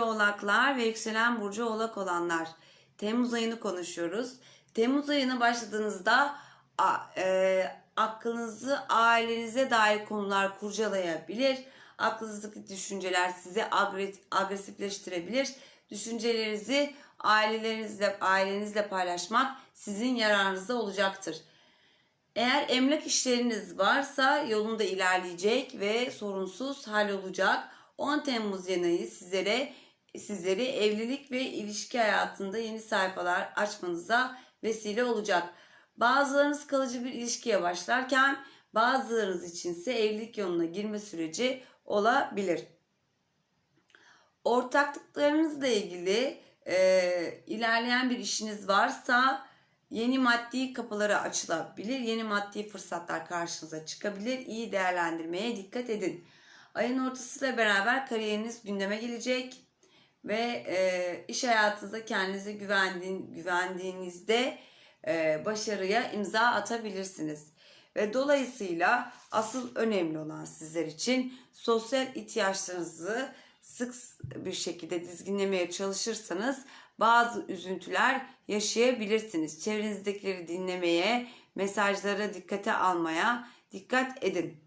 oğlaklar ve yükselen burcu oğlak olanlar. Temmuz ayını konuşuyoruz. Temmuz ayına başladığınızda e, aklınızı ailenize dair konular kurcalayabilir. Aklınızdaki düşünceler sizi agre- agresifleştirebilir. Düşüncelerinizi ailelerinizle ailenizle paylaşmak sizin yararınıza olacaktır. Eğer emlak işleriniz varsa yolunda ilerleyecek ve sorunsuz hallolacak. 10 Temmuz yanayı sizlere sizleri evlilik ve ilişki hayatında yeni sayfalar açmanıza vesile olacak. Bazılarınız kalıcı bir ilişkiye başlarken bazılarınız içinse evlilik yoluna girme süreci olabilir. Ortaklıklarınızla ilgili e, ilerleyen bir işiniz varsa yeni maddi kapıları açılabilir, yeni maddi fırsatlar karşınıza çıkabilir. İyi değerlendirmeye dikkat edin. Ayın ortasıyla beraber kariyeriniz gündeme gelecek ve e, iş hayatınızda kendinize güvendiğin, güvendiğinizde e, başarıya imza atabilirsiniz. Ve dolayısıyla asıl önemli olan sizler için sosyal ihtiyaçlarınızı sık bir şekilde dizginlemeye çalışırsanız bazı üzüntüler yaşayabilirsiniz. Çevrenizdekileri dinlemeye, mesajlara dikkate almaya dikkat edin.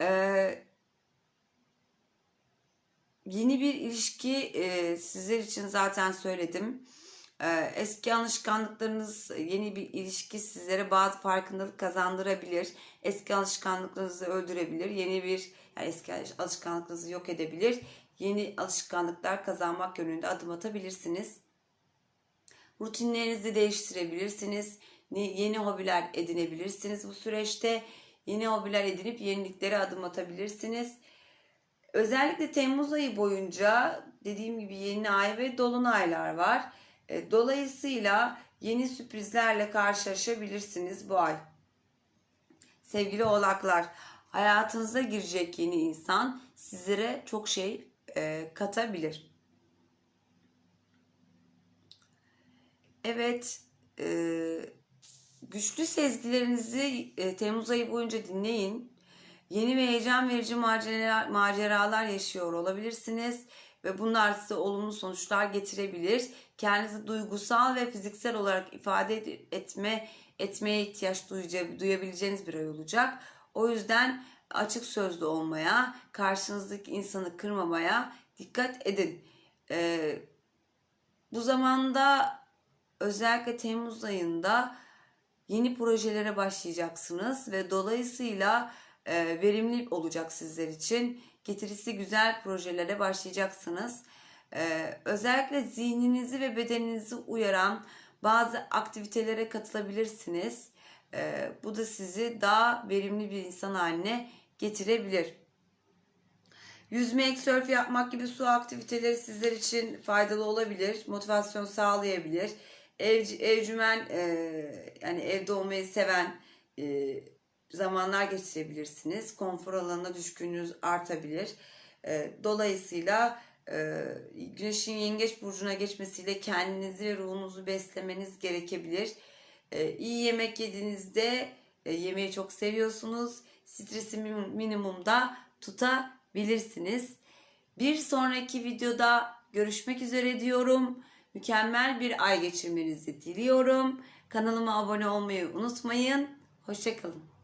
Ee, yeni bir ilişki e, sizler için zaten söyledim. Ee, eski alışkanlıklarınız, yeni bir ilişki sizlere bazı farkındalık kazandırabilir. Eski alışkanlıklarınızı öldürebilir. Yeni bir yani eski alışkanlıklarınızı yok edebilir. Yeni alışkanlıklar kazanmak yönünde adım atabilirsiniz. Rutinlerinizi değiştirebilirsiniz. Ni- Yeni hobiler edinebilirsiniz bu süreçte. Yeni hobiler edinip yeniliklere adım atabilirsiniz. Özellikle Temmuz ayı boyunca dediğim gibi yeni ay ve dolunaylar var. E, Dolayısıyla yeni sürprizlerle karşılaşabilirsiniz bu ay. Sevgili oğlaklar, hayatınıza girecek yeni insan sizlere çok şey e, katabilir. Evet, e, güçlü sezgilerinizi e, Temmuz ayı boyunca dinleyin. Yeni ve heyecan verici macera, maceralar yaşıyor olabilirsiniz ve bunlar size olumlu sonuçlar getirebilir. Kendinizi duygusal ve fiziksel olarak ifade etme etmeye ihtiyaç duyabileceğiniz bir ay olacak. O yüzden açık sözlü olmaya, karşınızdaki insanı kırmamaya dikkat edin. Ee, bu zamanda özellikle Temmuz ayında yeni projelere başlayacaksınız ve dolayısıyla e, verimli olacak sizler için. Getirisi güzel projelere başlayacaksınız. E, özellikle zihninizi ve bedeninizi uyaran bazı aktivitelere katılabilirsiniz. E, bu da sizi daha verimli bir insan haline getirebilir. Yüzmek, sörf yapmak gibi su aktiviteleri sizler için faydalı olabilir. Motivasyon sağlayabilir. Ev, evcümen e, yani evde olmayı seven e, zamanlar geçirebilirsiniz. Konfor alanına düşkünlüğünüz artabilir. E, dolayısıyla e, Güneşin Yengeç burcuna geçmesiyle kendinizi ve ruhunuzu beslemeniz gerekebilir. E, iyi yemek yediğinizde e, yemeği çok seviyorsunuz. Stresi min- minimumda tutabilirsiniz. Bir sonraki videoda görüşmek üzere diyorum. Mükemmel bir ay geçirmenizi diliyorum. Kanalıma abone olmayı unutmayın. Hoşçakalın.